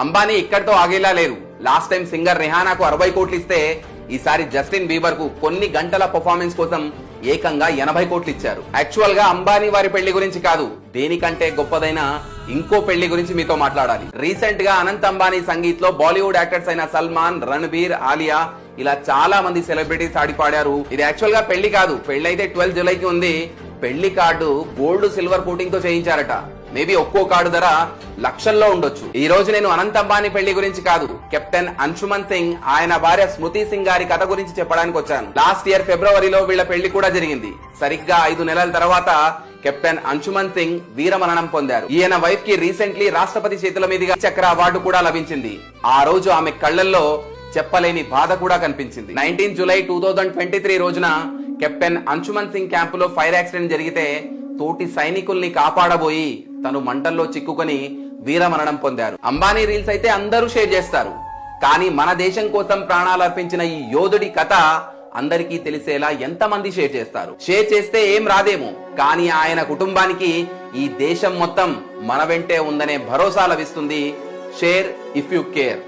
అంబానీ ఇక్కడితో ఆగేలా లేరు last time singer రిహానాకు అరవై కోట్లు ఇస్తే ఈసారి జస్టిన్ బీబర్కు కొన్ని గంటల పర్ఫార్మెన్స్ కోసం ఏకంగా ఎనభై కోట్లు ఇచ్చారు యాక్చువల్గా అంబానీ వారి పెళ్ళి గురించి కాదు దేనికంటే గొప్పదైన ఇంకో పెళ్ళి గురించి మీతో మాట్లాడాలి. రీసెంట్గా అనంత్ అంబానీ సంగీత్లో బాలీవుడ్ యాక్టర్స్ అయిన సల్మాన్ రణబీర్ ఆలియా ఇలా చాలా మంది సెలబ్రిటీస్ ఆడిపాడారు. ఇది యాక్చువల్గా పెళ్ళి కాదు పెళ్ళి అయితే ట్వెల్వ్ జూలైకి ఉంది. పెళ్ళి కార్డు గోల్డ్ సిల్వర్ కోటింగ్తో చేయించారట. మేబీ ఒక్కో కార్డు ధర లక్షల్లో ఉండొచ్చు. ఈ రోజు నేను అనంత అంబానీ పెళ్ళి గురించి కాదు కెప్టెన్ అంశుమన్ సింగ్ ఆయన భార్య స్మృతి సింగ్ గారి కథ గురించి చెప్పడానికి వచ్చాను. లాస్ట్ ఇయర్ ఫిబ్రవరిలో వీళ్ళ పెళ్ళి కూడా జరిగింది. సరిగ్గా ఐదు నెలల తర్వాత కెప్టెన్ అంశుమన్ సింగ్ వీరమరణం పొందారు. ఈయన వైఫ్కి రీసెంట్లీ రాష్ట్రపతి చేతుల మీదుగా చక్ర అవార్డు కూడా లభించింది. ఆ రోజు ఆమె కళ్ళల్లో చెప్పలేని బాధ కూడా కనిపించింది. Nineteen July two thousand twenty three రోజున కెప్టెన్ అంశుమన్ సింగ్ క్యాంపులో ఫైర్ యాక్సిడెంట్ జరిగితే తోటి సైనికుల్ని కాపాడబోయి తను మంటల్లో చిక్కుకొని వీరమరణం పొందారు. అంబానీ రీల్స్ అయితే అందరూ షేర్ చేస్తారు. కానీ మన దేశం కోసం ప్రాణాలు అర్పించిన ఈ యోధుడి కథ అందరికీ తెలిసేలా ఎంతమంది షేర్ చేస్తారు? షేర్ చేస్తే ఏం రాదేమో. కానీ ఆయన కుటుంబానికి ఈ దేశం మొత్తం మన వెంటే ఉందనే భరోసా లభిస్తుంది. Share if you care.